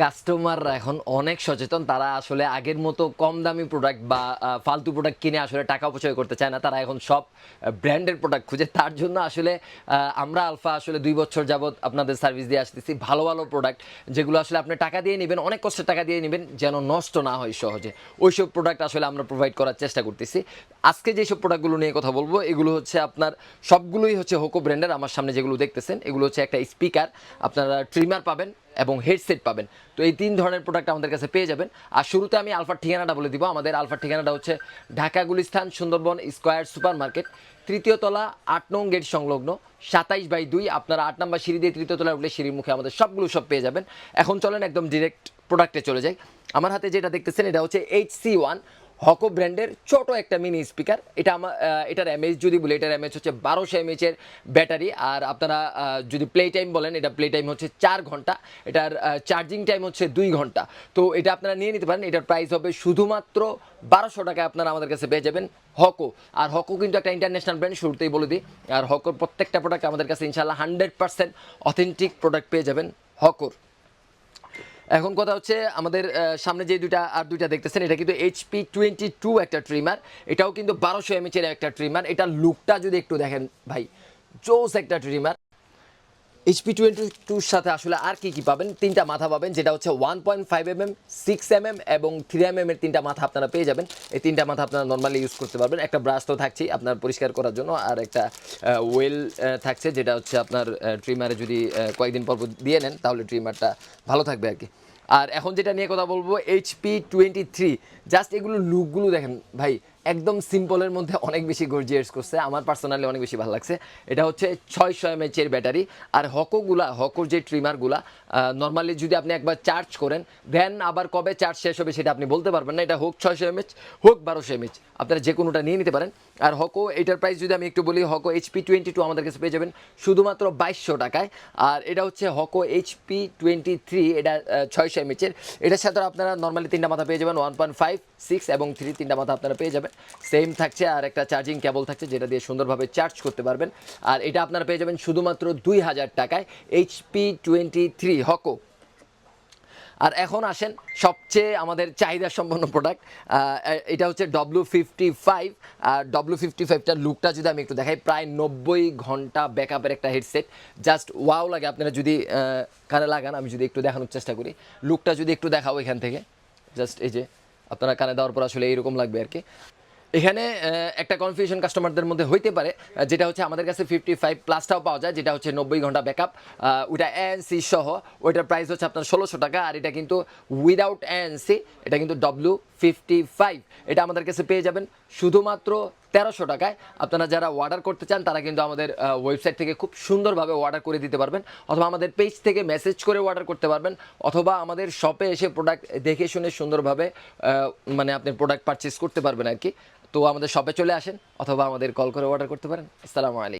কাস্টমাররা এখন অনেক সচেতন। তারা আসলে আগের মতো কম দামি প্রোডাক্ট বা ফালতু প্রোডাক্ট কিনে আসলে টাকা অপচয় করতে চায় না। তারা এখন সব ব্র্যান্ডের প্রোডাক্ট খুঁজে। তার জন্য আসলে আমরা আলফা আসলে দুই বছর যাবৎ আপনাদের সার্ভিস দিয়ে আসতেছি। ভালো ভালো প্রোডাক্ট যেগুলো আসলে আপনি টাকা দিয়ে নেবেন, অনেক কষ্টের টাকা দিয়ে নেবেন, যেন নষ্ট না হয় সহজে। ওইসব প্রোডাক্ট আসলে আমরা প্রোভাইড করার চেষ্টা করতেছি। আজকে যেসব প্রোডাক্টগুলো নিয়ে কথা বলব, এগুলো হচ্ছে আপনার সবগুলোই হচ্ছে হোকো ব্র্যান্ডের আমার সামনে যেগুলো দেখতেছেন, এগুলো হচ্ছে একটা স্পিকার আপনারা ট্রিমার পাবেন। এবং হেডসেট পাবেন। তো এই তিন ধরনের প্রোডাক্ট আমাদের কাছে পেয়ে যাবেন। আর শুরুতে আমি আলফার ঠিকানাটা বলে দিব। আমাদের আলফার ঠিকানাটা হচ্ছে Dhaka Gulistan Sundarban square super market তৃতীয় তলা আট নং গেট সংলগ্ন, সাতাইশ বাই দুই। আপনারা আট নম্বর সিঁড়ি দিয়ে তৃতীয় তলায় উঠলে সিঁড়ির মুখে আমাদের সবগুলো সব পেয়ে যাবেন। এখন চলেন একদম ডিরেক্ট প্রোডাক্টে চলে যাই। আমার হাতে যেটা দেখতেছেন, এটা হচ্ছে এইচ সি ওয়ান হকো ব্র্যান্ডের ছোট একটা মিনি স্পিকার এটা আমার এটার এমএচ যদি বলি, এটার এমএচ হচ্ছে বারোশো এমএচের ব্যাটারি আর আপনারা যদি প্লে টাইম বলেন, এটা প্লে টাইম হচ্ছে চার ঘণ্টা। এটার চার্জিং টাইম হচ্ছে দুই ঘণ্টা। তো এটা আপনারা নিয়ে নিতে পারেন। এটার প্রাইস হবে শুধুমাত্র বারোশো টাকায় আপনারা আমাদের কাছে পেয়ে যাবেন হকো। আর হকো কিন্তু একটা ইন্টারন্যাশনাল ব্র্যান্ড শুরুতেই বলে দিই। আর হকোর প্রত্যেকটা প্রোডাক্ট আমাদের কাছে ইনশাল্লাহ হান্ড্রেড পার্সেন্ট অথেন্টিক প্রোডাক্ট পেয়ে যাবেন হকোর। এখন কথা হচ্ছে আমাদের সামনে যে দুইটা আর দুইটা দেখতেছেন, এটা কিন্তু এইচপি টোয়েন্টি টু একটা ট্রিমার এটাও কিন্তু বারোশো এমএচের একটা ট্রিমার এটা লুকটা যদি একটু দেখেন ভাই, জোস একটা ট্রিমার এইচপি টোয়েন্টি টুর সাথে আসলে আর কি কি পাবেন? তিনটা মাথা পাবেন, যেটা হচ্ছে one point five M M six M M এবং থ্রি এম এম এর তিনটা মাথা আপনারা পেয়ে যাবেন। এই তিনটা মাথা আপনারা নর্মালি ইউজ করতে পারবেন। একটা ব্রাশ তো থাকছেই আপনার পরিষ্কার করার জন্য, আর একটা ওয়েল থাকছে, যেটা হচ্ছে আপনার ট্রিমারে যদি কয়েকদিন পর দিয়ে নেন, তাহলে ট্রিমারটা ভালো থাকবে আর কি। আর এখন যেটা নিয়ে কথা বলব এইচপি টোয়েন্টি থ্রি জাস্ট এগুলো লুকগুলো দেখেন, ভাই একদম সিম্পলের মধ্যে অনেক বেশি গর্জিয়াস করছে। আমার পার্সোনালি অনেক বেশি ভালো লাগছে। এটা হচ্ছে ছয়শো এমএচ এর ব্যাটারি। আর হকোগুলা, হকোর যে ট্রিমারগুলা নর্মালি যদি আপনি একবার চার্জ করেন দেন আবার কবে চার্জ শেষ হবে সেটা আপনি বলতে পারবেন না। এটা হোক ছয়শো এমএচ হোক বারোশো এমএচ আপনারা যে কোনোটা নিয়ে নিতে পারেন। আর হকো, এটার প্রাইস যদি আমি একটু বলি, হকো এইচপি টোয়েন্টি টু আমাদের কাছে পেয়ে যাবেন শুধুমাত্র বাইশশো টাকায়। আর এটা হচ্ছে হকো এইচপি টোয়েন্টি থ্রি এটা ছয়শো এমএচের এটার সাথে আপনারা নর্মালি তিনটা মাথা পেয়ে যাবেন ওয়ান পয়েন্ট ফাইভ সিক্স এবং থ্রি তিনটা মাথা আপনারা পেয়ে যাবেন। সেম থাকছে আর একটা চার্জিং কেবল থাকছে যেটা দিয়ে সুন্দরভাবে চার্জ করতে পারবেন। আর এটা আপনারা পেয়ে যাবেন শুধুমাত্র দুই হাজার টাকায় এইচপি টোয়েন্টি থ্রি হকো আর এখন আসেন সবচেয়ে আমাদের চাহিদা সম্পন্ন প্রোডাক্ট এটা হচ্ছে ডব্লু ফিফটি ফাইভ আর ডব্লু ফিফটি ফাইভটার লুকটা যদি আমি একটু দেখাই, প্রায় নব্বই ঘণ্টা ব্যাকআপের একটা হেডসেট জাস্ট ওয়াও লাগে আপনারা যদি কানে লাগান, আমি যদি একটু দেখানোর চেষ্টা করি। লুকটা যদি একটু দেখাও এখান থেকে। জাস্ট এই যে আপনারা কানে দেওয়ার পর আসলে এইরকম লাগবে আর কি। এখানে একটা কনফিউশন কাস্টমারদের মধ্যে হইতে পারে যেটা হচ্ছে আমাদের কাছে ফিফটি ফাইভ প্লাসটাও পাওয়া যায়, যেটা হচ্ছে নব্বই ঘণ্টা ব্যাকআপ ওইটা এএনসি সহ, ওইটার প্রাইস হচ্ছে আপনার ষোলোশো টাকা, আর এটা কিন্তু উইদাউট এএনসি এটা কিন্তু ডব্লিউ ফিফটি ফাইভ এটা আমাদের কাছে পেয়ে যাবেন শুধুমাত্র তেরোশো টাকায়। আপনারা যারা অর্ডার করতে চান, তারা কিন্তু আমাদের ওয়েবসাইট থেকে খুব সুন্দরভাবে অর্ডার করে দিতে পারবেন, অথবা আমাদের পেজ থেকে মেসেজ করে অর্ডার করতে পারবেন, অথবা আমাদের শপে এসে প্রোডাক্ট দেখে শুনে সুন্দরভাবে মানে আপনি প্রোডাক্ট পারচেস করতে পারবেন আর কি। তো আমাদের শপে চলে আসেন অথবা আমাদের কল করে অর্ডার করতে পারেন। আসসালামু আলাইকুম।